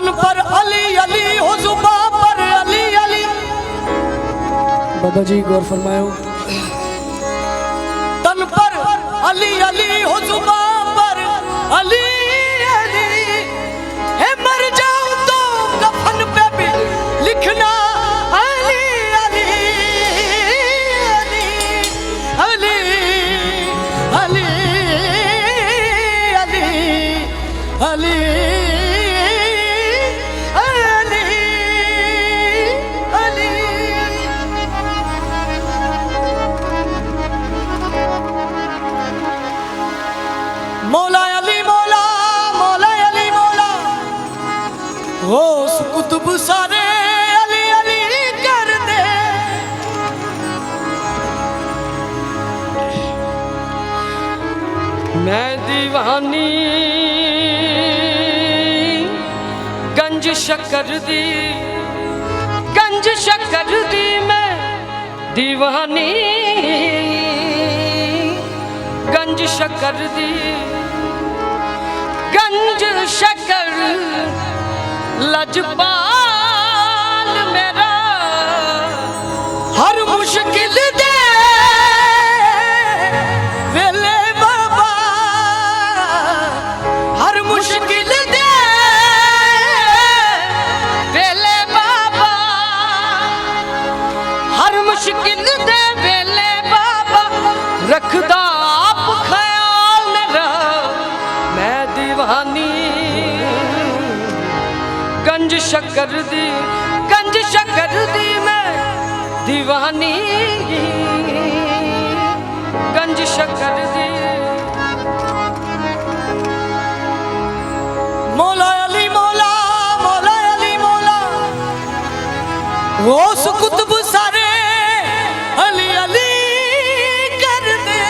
तन पर अली अली हो जुबा पर अली अली बाबा जी गौर फरमायो तन पर अली अली हो जुबा पर अली अली ਰੂਪ ਸਾਰੇ ਅਲੀ ਅਲੀ ਕਰਦੇ ਮੈਂ دیਵਾਨੀ ਗੰਜ ਸ਼ਕਰ ਦੀ ਗੰਜ ਸ਼ਕਰ ਦੀ ਮੈਂ دیਵਾਨੀ ਗੰਜ ਸ਼ਕਰ ਦੀ ਗੰਜ ਸ਼ਕਰ ਲਜਪਾਲ ਮੇਰਾ ਸ਼ਕਰ ਦੀ ਗੰਜ ਸ਼ਕਰ ਦੀ ਮੈਂ دیਵਾਨੀ ਗੰਜ ਸ਼ਕਰ ਦੀ ਮੌਲਾ ਅਲੀ ਮੌਲਾ ਮੌਲਾ ਅਲੀ ਮੌਲਾ। ਉਸ ਕੁਤਬ ਸਾਰੇ ਅਲੀ ਅਲੀ ਕਰਦੇ।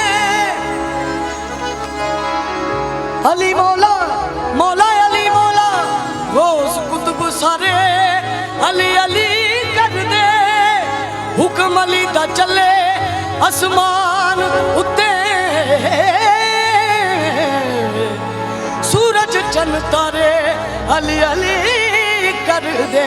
ਅਲੀ ਮੌਲਾ ਹੁਕਮ ਦਾ ਚੱਲੇ ਅਸਮਾਨ ਉੱਤੇ। ਸੂਰਜ ਚੰਨ ਤਾਰੇ ਅਲੀ ਅਲੀ ਕਰਦੇ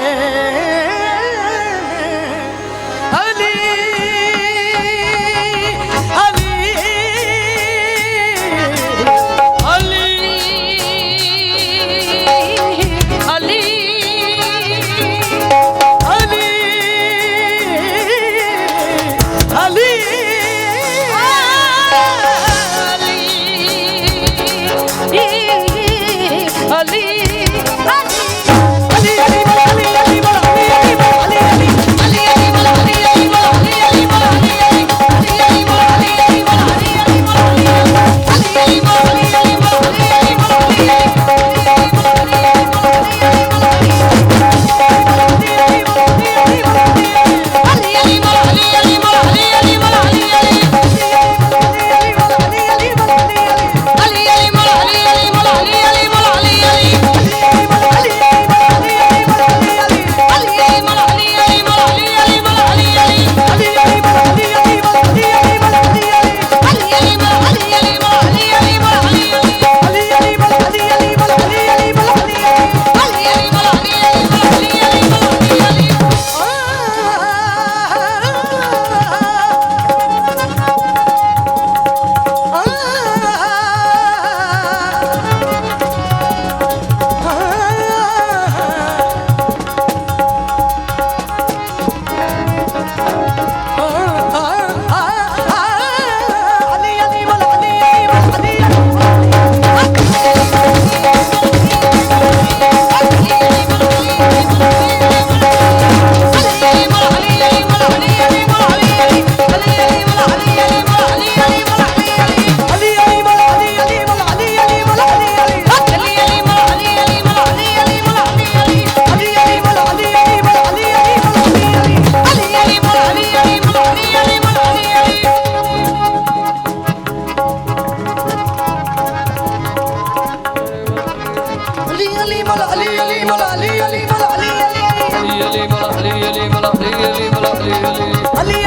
Ali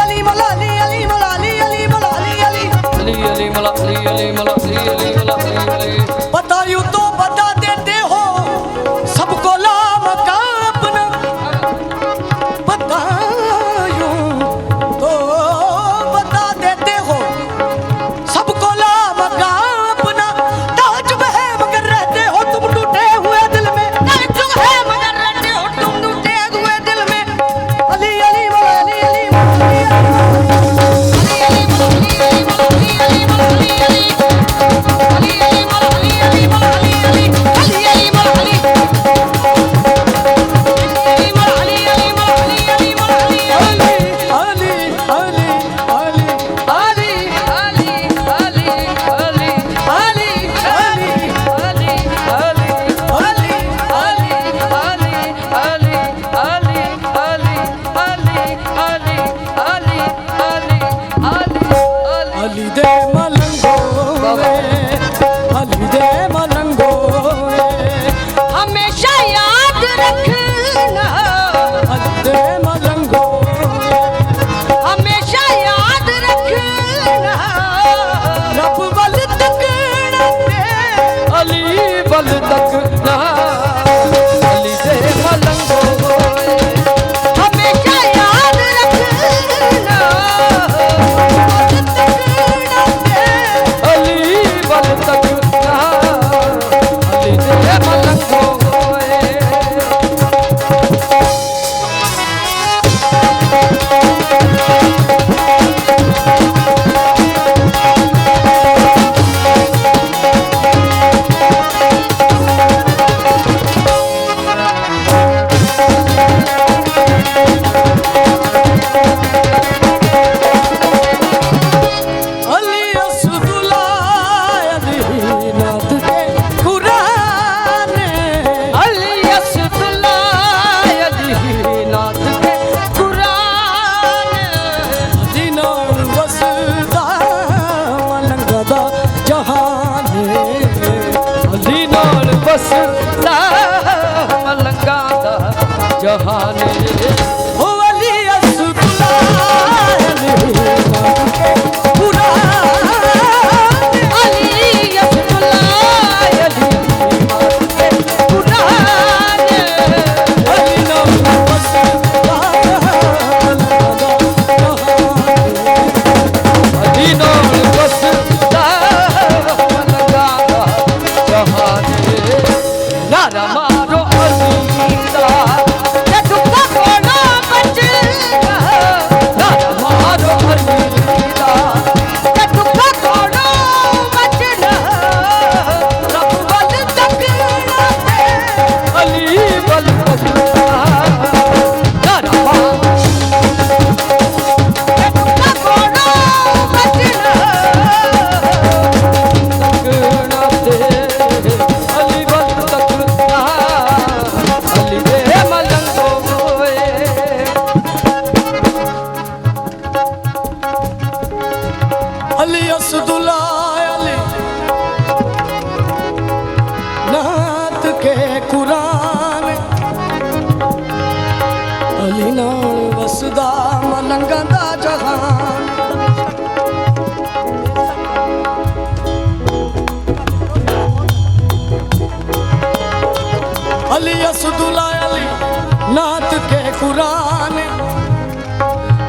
Ali Malali Ali Malali Ali Malali Ali Ali Malali Ali Malali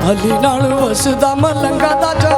Ali ਨਾਲ ਵਸਦਾ ਮਲੰਗਾ ਦਾ ਜਹਾਨ